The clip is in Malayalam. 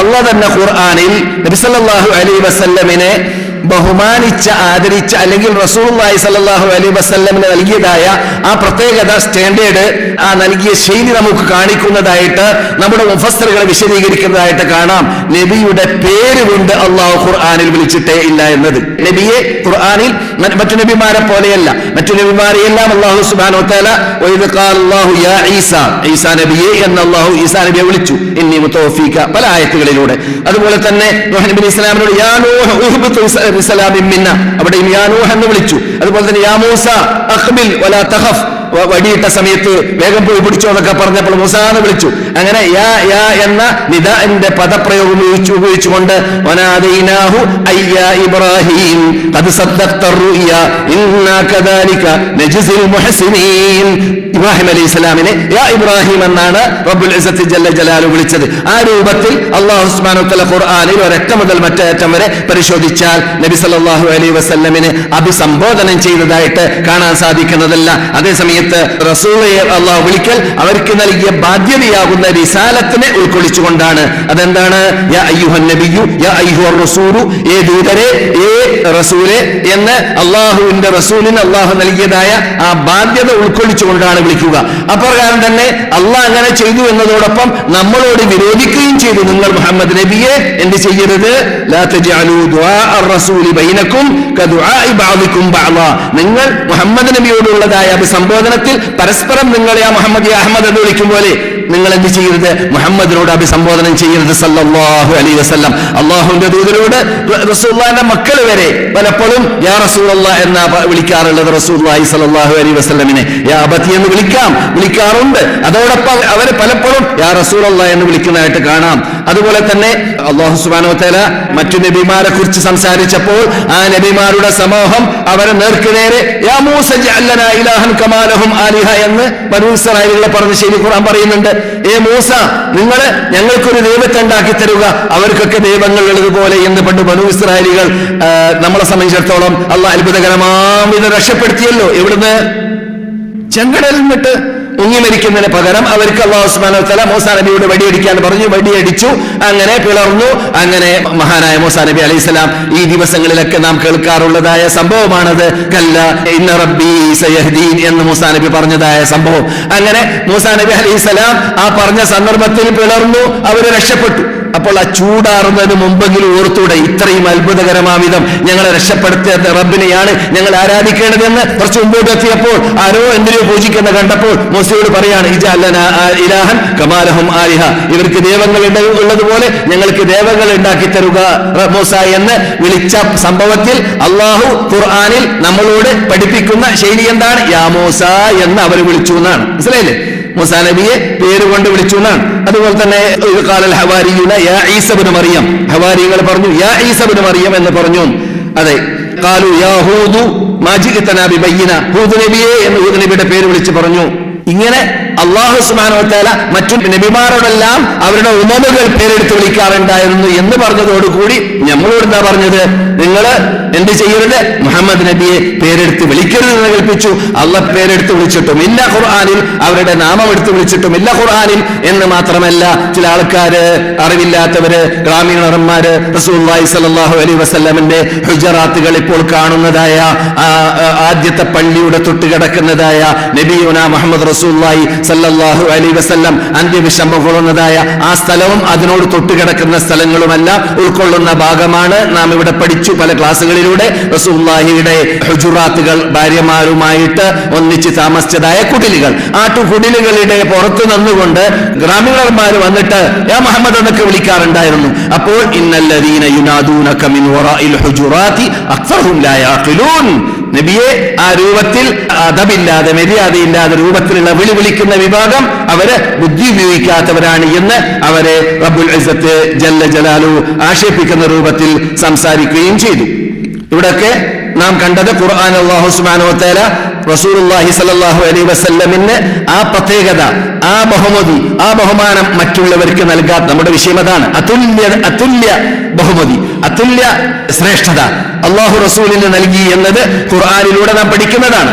അള്ള തന്നെ ഖുർആാനിൽ നബിസല്ലാഹു അലൈ വസല്ലമിനെ ബഹുമാനിച്ച ആദരിച്ച അല്ലെങ്കിൽ റസൂലുള്ളാഹി സല്ലല്ലാഹു അലൈഹി വസ്ല്ലമിന് നൽകിയതായ ആ പ്രത്യേകത സ്റ്റാൻഡേർഡ് ആ നൽകിയ ശൈലി നമുക്ക് കാണിക്കുന്നതായിട്ട് നമ്മുടെ മുഫസ്സറുകളെ വിശദീകരിക്കുന്നതായിട്ട് കാണാം. നബിയുടെ പേര് കൊണ്ട് അള്ളാഹു ഖുർആാനിൽ വിളിച്ചിട്ടേ ഇല്ല എന്നത്. നബിയെ ഖുർആാനിൽ മറ്റു നബിമാരെ പോലെയല്ല. മറ്റു നബിമാരെയെല്ലാം അള്ളാഹു സുബാനോ ഖാല അല്ലാഹു യാ ഈസ. നബിയെ എന്ന് അള്ളാഹു ഈസാ നബിയെ വിളിച്ചു. ഇന്നി മുത്തോഫീക്ക പല ആയത്തുകളിലൂടെ. അതുപോലെ തന്നെ നബി ഇസ്ലാമിനോട് യാ ബിസലാമിൻ മിന്ന. അവിടെയും യാ എന്ന് വിളിച്ചു. അതുപോലെ തന്നെ യാ മൂസ അഖ്ബിൽ വലാ തഖഫ്. വ- വടിയിട്ട സമയത്ത് വേഗം പോയി പിടിച്ചോ എന്നൊക്കെ പറഞ്ഞപ്പോൾ മുസാന്ന് വിളിച്ചു. അങ്ങനെ യാ യാ എന്ന നിദാന്റെ പദപ്രയോഗം ഉപയോഗിച്ചു ഉപയോഗിച്ചുകൊണ്ട് ഇബ്രാഹിം ഇബ്രാഹിം അലി യാ ഇബ്രാഹിം എന്നാണ് റബ്ബുൽ ഇസത്ത് ജല്ല ജലാലു വിളിച്ചത്. ആ രൂപത്തിൽ അള്ളാഹു ഉസ്മാനുത്തല ഖുർആാനിൽ ഒരറ്റം മുതൽ മറ്റേറ്റം വരെ പരിശോധിച്ചാൽ നബി സല്ലാഹു അലൈഹി വസ്ല്ലമിനെ അഭിസംബോധനം ചെയ്തതായിട്ട് കാണാൻ സാധിക്കുന്നതല്ല. അതേസമയം സമയത്ത് റസൂളയെ അള്ളാഹ് വിളിക്കൽ അവർക്ക് നൽകിയ ബാധ്യതയാകുന്ന റിസാലത്തിനെ ഉൾക്കൊള്ളിച്ചുകൊണ്ടാണ്. അതെന്താണ്? ഏ ഏ എന്ന് അള്ളാഹുവിന്റെ റസൂലിന് അള്ളാഹു നൽകിയതായ ആ ബാധ്യത ഉൾക്കൊള്ളിച്ചുകൊണ്ടാണ് വിളിക്കുക. അപ്രകാരം തന്നെ അള്ളാഹ് അങ്ങനെ ചെയ്തു എന്നതോടൊപ്പം നമ്മളോട് വിരോധിക്കുകയും ചെയ്തു. നിങ്ങൾ മുഹമ്മദ് നബിയെ എന്ത് ചെയ്യരുത്? നിങ്ങൾ മുഹമ്മദ് നബിയോടുള്ളതായ അഭിസംബോധന അഭിസംബോധനത്തിൽ പരസ്പരം നിങ്ങളെ ആ മുഹമ്മദ് അഹമ്മദ് എന്ന് വിളിക്കും പോലെ നിങ്ങൾ എന്ത് ചെയ്യരുത്? മുഹമ്മദിനോട് അഭിസംബോധനം ചെയ്യരുത് സല്ലാഹു അലൈഹി വസ്ലം അള്ളാഹുവിന്റെ ദൂതരോട് റസൂള്ളന്റെ മക്കൾ വരെ പലപ്പോഴും യാ റസൂള്ള എന്ന വിളിക്കാറുള്ളത് റസൂള്ളി സല്ലല്ലാഹു അലൈഹി വസ്ലമിനെ യാ അബത്തി എന്ന് വിളിക്കാം. വിളിക്കാറുണ്ട്. അതോടൊപ്പം അവർ പലപ്പോഴും യാ റസൂള്ള എന്ന് വിളിക്കുന്നതായിട്ട് കാണാം. അതുപോലെ തന്നെ അള്ളാഹു സുബ്ഹാനഹു തല മറ്റു നബിമാരെ കുറിച്ച് സംസാരിച്ചപ്പോൾ ആ നബിമാരുടെ സമൂഹം അവരെ നേർക്കുനേരെ യാ മൂസ ഇലാഹൻ കമാലഹും ആലിഹ എന്ന് പറഞ്ഞ ശരി ഖുർആൻ പറയുന്നുണ്ട്. ഏ മൂസ നിങ്ങൾ ഞങ്ങൾക്കൊരു ദൈവത്തെ ഉണ്ടാക്കി തരുക. അവർക്കൊക്കെ ദൈവങ്ങൾ ഉള്ളതുപോലെ എന്ന് പണ്ട് മനു ഇസ്രായേലികൾ നമ്മളെ സംബന്ധിച്ചിടത്തോളം അള്ളാഹ് അത്ഭുതകരമാം ഇത് രക്ഷപ്പെടുത്തിയല്ലോ. എവിടുന്ന്? ചെങ്കടലിൽ നിന്നിട്ട് മുങ്ങി മരിക്കുന്നതിന് പകരം അവർക്ക് അള്ളാഹു ഉസ്മാൻ തല മൂസാ നബിയോട് വടിയടിക്കാൻ പറഞ്ഞു വടിയടിച്ചു അങ്ങനെ പിളർന്നു. അങ്ങനെ മഹാനായ മൂസാ നബി അലൈഹി സ്വലാം ഈ ദിവസങ്ങളിലൊക്കെ നാം കേൾക്കാറുള്ളതായ സംഭവമാണത്. കല്ല ഇന്ന റബ്ബി എന്ന് മൂസാ നബി പറഞ്ഞതായ സംഭവം. അങ്ങനെ മൂസാ നബി അലൈഹി സ്വലാം ആ പറഞ്ഞ സന്ദർഭത്തിൽ പിളർന്നു അവർ രക്ഷപ്പെട്ടു. അപ്പോൾ ആ ചൂടാറുന്നതിന് മുമ്പെങ്കിലും ഓർത്തൂടെ ഇത്രയും അത്ഭുതകരമാവിധം ഞങ്ങളെ രക്ഷപ്പെടുത്തിയ റബ്ബിനെയാണ് ഞങ്ങൾ ആരാധിക്കേണ്ടതെന്ന് കുറച്ച് മുമ്പോട്ട് എത്തിയപ്പോൾ ആരോ എന്തിനോ പൂജിക്കുന്ന കണ്ടപ്പോൾ മോസിയോട് പറയാണ് ഇലാഹൻ കമാലഹം ആലിഹ. ഇവർക്ക് ദൈവങ്ങൾ ഉള്ളതുപോലെ ഞങ്ങൾക്ക് ദൈവങ്ങൾ ഉണ്ടാക്കി തരുക മോസ എന്ന് വിളിച്ച സംഭവത്തിൽ അള്ളാഹു ഖുർആാനിൽ നമ്മളോട് പഠിപ്പിക്കുന്ന ശൈലി എന്താണ്? യാമോസ എന്ന് അവർ വിളിച്ചു എന്നാണ്. മനസ്സിലായില്ലേ? മൂസാ നബിയെ പേര് കൊണ്ട് വിളിച്ചു എന്നാണ്. അതുപോലെ തന്നെ കാലൽ ഹവാരിയുന യാ ഈസബിന് മറിയം. ഹവാരികൾ പറഞ്ഞു യാ ഈസബിന് മറിയം എന്ന് പറഞ്ഞു. അതെ കാലു യാ ഹൂദു മാജിത്തന ബിബയ്യന ഹൂദ് നബിയെ എന്ന് ഹൂദ് നബിയുടെ പേര് വിളിച്ച് പറഞ്ഞു. ഇങ്ങനെ അള്ളാഹു സുബാനോത്തേല മറ്റു നബിമാരോടെല്ലാം അവരുടെ ഉമമുകൾ പേരെടുത്ത് വിളിക്കാറുണ്ടായിരുന്നു എന്ന് പറഞ്ഞതോടുകൂടി നമ്മളോട് എന്താ പറഞ്ഞത്? നിങ്ങൾ എന്ത് ചെയ്യരുത്? മുഹമ്മദ് നബിയെ പേരെടുത്ത് വിളിക്കരുത് എന്ന് കൽപ്പിച്ചു. അള്ള പേരെടുത്ത് വിളിച്ചിട്ടും ഇല്ല ഖുർആാനിൽ അവരുടെ നാമം എടുത്ത് വിളിച്ചിട്ടും ഇല്ല ഖുർആാനിൽ എന്ന് മാത്രമല്ല ചില ആൾക്കാര് അറിവില്ലാത്തവര് ഗ്രാമീണന്മാര് റസൂല്ലായി സലാഹു അലൈഹി വസ്ലമിന്റെ ഹുജറാത്തുകൾ ഇപ്പോൾ കാണുന്നതായ ആദ്യത്തെ പള്ളിയുടെ തൊട്ട് കിടക്കുന്നതായ നബിയുന മുഹമ്മദ് റസൂല്ലായി സല്ലാഹു അലൈഹി വസല്ലം അന്ത്യവിഷമം കൊള്ളുന്നതായ ആ സ്ഥലവും അതിനോട് തൊട്ട് കിടക്കുന്ന സ്ഥലങ്ങളുമല്ല ഉൾക്കൊള്ളുന്ന ഭാഗമാണ്. നാം ഇവിടെ പഠിച്ചു പല ക്ലാസ്സുകളിലൂടെ റസൂല്ലാഹിയുടെ ഹുജുറാത്തുകൾ ഭാര്യമാരുമായിട്ട് ഒന്നിച്ച് താമസിച്ചതായ കുടിലുകൾ. ആ കുടിലുകളുടെ പുറത്തു നിന്നുകൊണ്ട് ഗ്രാമീണന്മാർ വന്നിട്ട് യാ മുഹമ്മദ് എന്നൊക്കെ വിളിക്കാറുണ്ടായിരുന്നു. അപ്പോൾ ഇന്നല്ലദീന യുനാദൂനക മിൻ വറാഇൽ ഹുജുറാത്തി ലാ യഅഖിലൂൻ നബിയെ ആ രൂപത്തിൽ അതമില്ലാതെ മര്യാദയില്ലാതെ രൂപത്തിലുള്ള വിളി വിളിക്കുന്ന വിഭാഗം അവർ ബുദ്ധി ഉപയോഗിക്കാത്തവരാണ് എന്ന് അവരെ റബ്ബുൽ ഇസ്സത്ത് ജല്ല ജലാലു ആക്ഷേപിക്കുന്ന രൂപത്തിൽ സംസാരിക്കുകയും ചെയ്തു. ഇവിടൊക്കെ നാം കണ്ടത് ഖുർആൻ അള്ളാഹു സുബ്ഹാനഹു വതആല റസൂലുള്ളാഹി സല്ലല്ലാഹു അലൈഹി വസല്ലമിന് ആ പ്രത്യേകത ആ ബഹുമതി ആ ബഹുമാനം മറ്റുള്ളവർക്ക് നൽകാത്ത നമ്മുടെ വിഷയം അതാണ്. അതുല്യ അതുല്യ ബഹുമതി അതുല്യ ശ്രേഷ്ഠത അള്ളാഹു റസൂലിന് നൽകി എന്നത് ഖുർആാനിലൂടെ നാം പഠിക്കുന്നതാണ്.